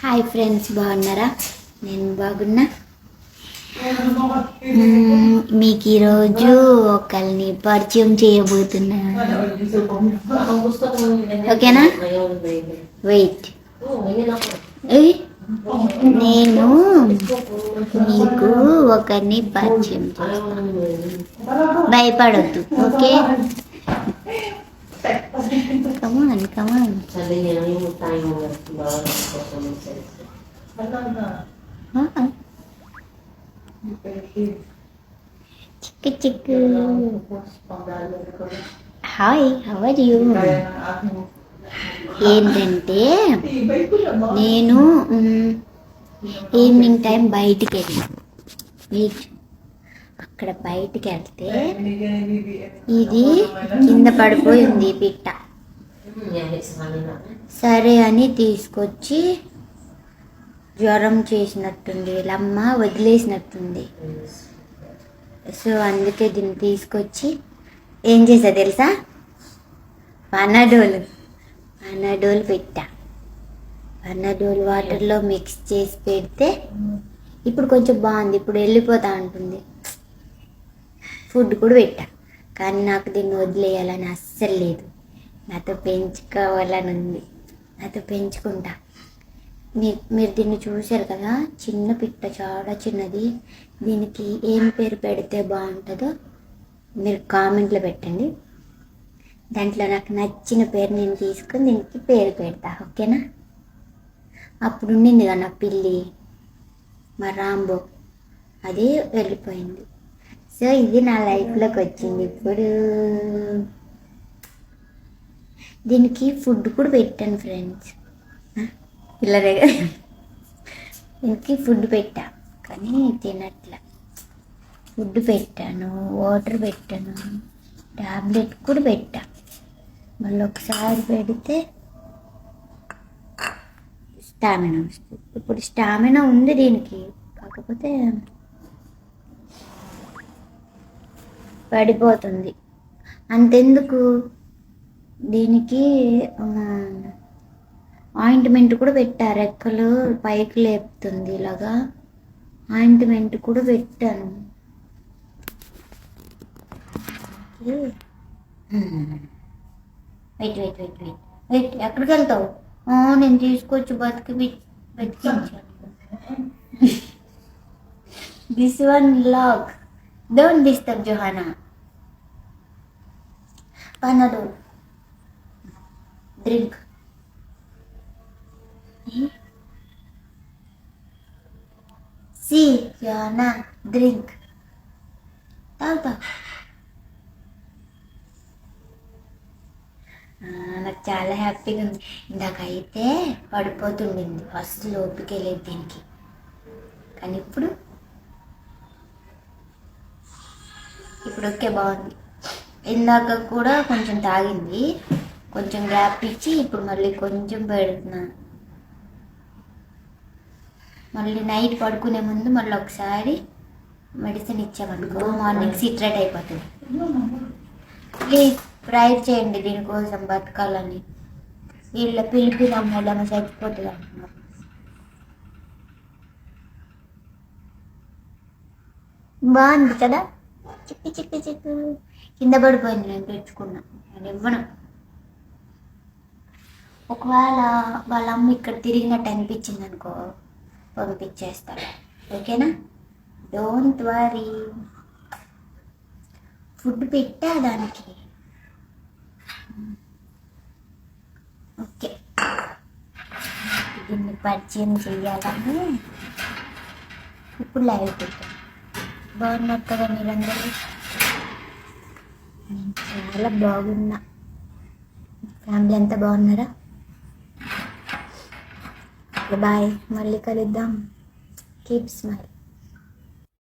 Hi friends బాగున్నారా? నేను బాగున్నా. మీకు ఈరోజు ఒకరిని పరిచయం చేయబోతున్నా ఓకేనా? వెయిట్. నేను మీకు ఒకరిని పరిచయం చేస్తాను. భయపడొద్దు ఓకే? కమాన్ కమాన్ చిక్కు చిక్కు హాయ్ how are you? ఏంటంటే నేను ఈవినింగ్ టైం బయటికి వెళ్ళాను. అక్కడ బయటికి వెళ్తే ఇది కింద పడిపోయింది ఈ పిట్ట. సరే అని తీసుకొచ్చి జ్వరం చేసినట్టుంది లమ్మ వదిలేసినట్టుంది. సో అందుకే దీన్ని తీసుకొచ్చి ఏం చేసా తెలుసా? పనడోలు పనడోలు పెట్టా. పనడోలు వాటర్లో మిక్స్ చేసి పెడితే ఇప్పుడు కొంచెం బాగుంది ఇప్పుడు వెళ్ళిపోతా ఉంటుంది ఫుడ్ కూడా పెట్టా కానీ నాకు దీన్ని వదిలేయాలని అస్సలు లేదు. నాతో పెంచుకోవాలని ఉంది నాతో పెంచుకుంటా. మీరు మీరు దీన్ని చూశారు కదా? చిన్న పిట్ట చాలా చిన్నది. దీనికి ఏం పేరు పెడితే బాగుంటుందో మీరు కామెంట్లో పెట్టండి. దాంట్లో నాకు నచ్చిన పేరు నేను తీసుకొని దీనికి పేరు పెడతా ఓకేనా? అప్పుడు ఉండింది కదా నా పిల్లి మా రాంబో. అది వెళ్ళిపోయింది. సో ఇది నా లైఫ్లోకి వచ్చింది ఇప్పుడు. దీనికి ఫుడ్ కూడా పెట్టాను ఫ్రెండ్స్ పిల్ల దగ్గర దీనికి ఫుడ్ పెట్టా కానీ తినట్ల. ఫుడ్ పెట్టాను వాటర్ పెట్టాను టాబ్లెట్ కూడా పెట్టా. మళ్ళీ ఒకసారి పెడితే స్టామినా వస్తుంది. ఇప్పుడు స్టామినా ఉంది దీనికి. కాకపోతే పడిపోతుంది. అంతెందుకు? దీనికి ఆయింట్మెంట్ కూడా పెట్టారు. రెక్కలు పైకి లేపుతుంది ఇలాగా. ఆయింట్మెంట్ కూడా పెట్టాను. Wait wait wait wait. Wait ఎక్కడికి వెళ్తావు? నేను తీసుకొచ్చి బతికి బతికించాను. This one log don't disturb Johanna పనడు drink. సి యోనా డ్రింక్. తాగుతా. నాకు చాలా హ్యాపీగా ఉంది. ఇందాక అయితే పడిపోతుండింది. అసలు ఓపిక లేదు దీనికి. కానీ ఇప్పుడు? ఇప్పుడు ఓకే బాగుంది. ఇందాక కూడా కొంచెం తాగింది. కొంచెం గ్యాప్ ఇచ్చి ఇప్పుడు మళ్ళీ కొంచెం పెడుతున్నా. మళ్ళీ నైట్ పడుకునే ముందు మళ్ళీ ఒకసారి మెడిసిన్ ఇచ్చామనుకో మార్నింగ్ సిట్రేట్ అయిపోతుంది. ప్లీజ్ ప్రేయర్ చేయండి దీనికోసం బతకాలని. వీళ్ళ పిలిపి నమ్మేళ్ళని చచ్చిపోతుంది అంటున్నారు. బాగుంది కదా? చిక్కి చిక్కి చిక్కు కింద పడిపోయింది నేను తెచ్చుకున్నా. నేను ఇవ్వను. ఒకవేళ వాళ్ళ అమ్మ ఇక్కడ తిరిగినట్టు అనిపించింది అనుకో పంపించేస్తారు ఓకేనా? డోంట్ వరీ ఫుడ్ పెట్టా దానికి. ఓకే. దీన్ని పరిచయం చేయాలని ఇప్పుడు లైవ్ పెట్టాను బాగున్నారు కదా మీరందరూ? నేను చాలా బాగున్నా. ఫ్యామిలీ అంతా బాగున్నారా? బాయ్. మళ్ళీ కలుద్దాం. Keep smile